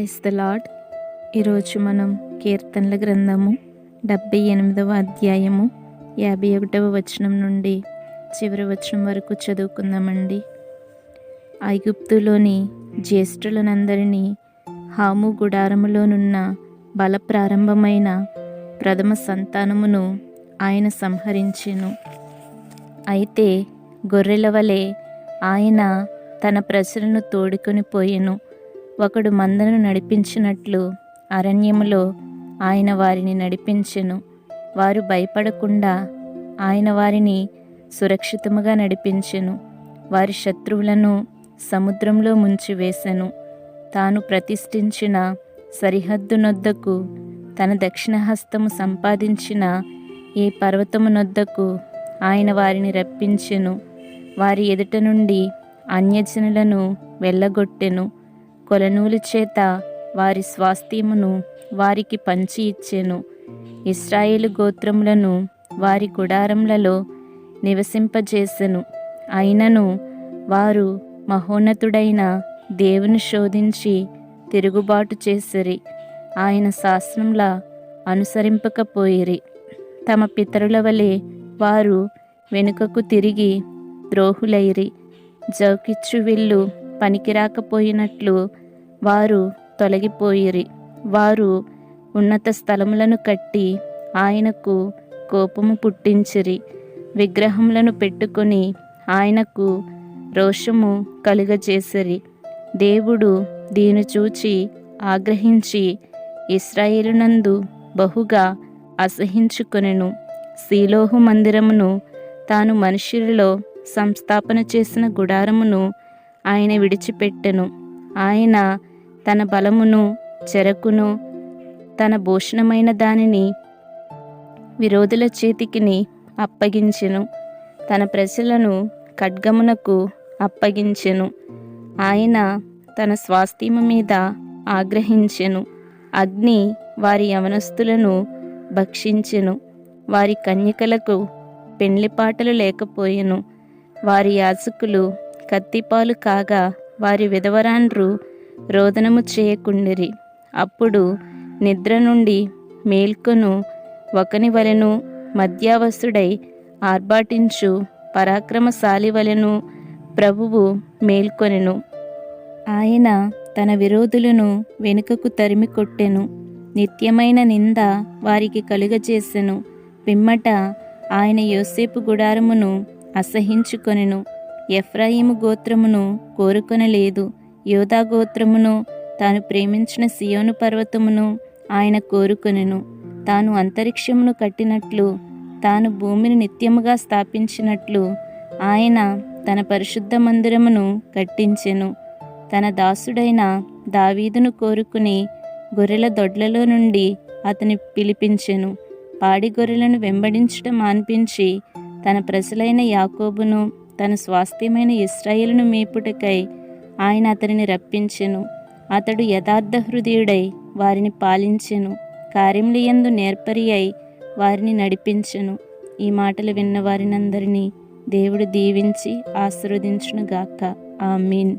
క్రైస్ the lord ఈరోజు మనం కీర్తనల గ్రంథము డెబ్బై ఎనిమిదవ అధ్యాయము యాభై ఒకటవ వచనం నుండి చివరి వచనం వరకు చదువుకుందామండి. ఐగుప్తులోని జ్యేష్ఠులనందరినీ హాము గుడారములోనున్న బల ప్రారంభమైన ప్రథమ సంతానమును ఆయన సంహరించెను. అయితే గొర్రెల వలె ఆయన తన ప్రజలను తోడుకొని పోయెను. ఒకడు మందను నడిపించినట్లు అరణ్యములో ఆయన వారిని నడిపించెను. వారు భయపడకుండా ఆయన వారిని సురక్షితముగా నడిపించెను. వారి శత్రువులను సముద్రంలో ముంచివేశెను తాను ప్రతిష్ఠించిన సరిహద్దునొద్దకు తన దక్షిణహస్తము సంపాదించిన ఈ పర్వతమునొద్దకు ఆయన వారిని రప్పించెను. వారి ఎదుట నుండి అన్యజనులను వెళ్ళగొట్టెను. కొలనూలు చేత వారి స్వాస్థ్యమును వారికి పంచి ఇచ్చెను. ఇస్రాయేలు గోత్రములను వారి గుడారములలో నివసింపజేసెను. అయినను వారు మహోన్నతుడైన దేవుని శోధించి తిరుగుబాటు చేసిరి. ఆయన శాస్త్రంలా అనుసరింపకపోయిరి. తమ పితరుల వలె వారు వెనుకకు తిరిగి ద్రోహులైరి. జౌకిచ్చు విల్లు పనికిరాకపోయినట్లు వారు తొలగిపోయిరి. వారు ఉన్నత స్థలములను కట్టి ఆయనకు కోపము పుట్టించిరి. విగ్రహములను పెట్టుకొని ఆయనకు రోషము కలుగజేసిరి. దేవుడు దీని చూచి ఆగ్రహించి ఇస్రాయేలునందు బహుగా అసహించుకొనెను. శీలోహు మందిరమును తాను మనుషులలో సంస్థాపన చేసిన గుడారమును ఆయన విడిచిపెట్టెను. ఆయన తన బలమును చెరకును తన భూషణమైన దానిని విరోధుల చేతికిని అప్పగించెను. తన ప్రజలను ఖడ్గమునకు అప్పగించెను. ఆయన తన స్వాస్థ్యమ మీద ఆగ్రహించెను. అగ్ని వారి యవనస్తులను భక్షించెను. వారి కన్యకలకు పెండ్లిపాటలు లేకపోయెను. వారి యాజకులు కత్తిపాలు కాగా వారి విధవరాండ్రు రోదనము చేయకుండిరి. అప్పుడు నిద్ర నుండి మేల్కొను ఒకని వలెను మధ్యావసుడై ఆర్భాటించు పరాక్రమశాలి వలెను ప్రభువు మేల్కొనెను. ఆయన తన విరోధులను వెనుకకు తరిమి కొట్టెను. నిత్యమైన నింద వారికి కలుగజేసెను. పిమ్మట ఆయన యోసేపు గుడారమును అసహించుకొనెను. ఎఫ్రాయిము గోత్రమును కోరుకొనలేదు. యోధా గోత్రమును తాను ప్రేమించిన సియోను పర్వతమును ఆయన కోరుకొనెను. తాను అంతరిక్షమును కట్టినట్లు తాను భూమిని నిత్యముగా స్థాపించినట్లు ఆయన తన పరిశుద్ధ మందిరమును కట్టించెను. తన దాసుడైన దావీదును కోరుకుని గొర్రెల దొడ్లలో నుండి అతని పిలిపించెను. పాడి గొర్రెలను వెంబడించడం మాన్పించి తన ప్రజలైన యాకోబును తన స్వాస్థ్యమైన ఇస్రాయేలును మేపుటకై ఆయన అతనిని రప్పించెను. అతడు యథార్థ హృదయుడై వారిని పాలించెను. కార్యములయందు నేర్పరి అయి వారిని నడిపించెను. ఈ మాటలు విన్న వారినందరినీ దేవుడు దీవించి ఆశీర్వదించునుగాక. ఆమీన్.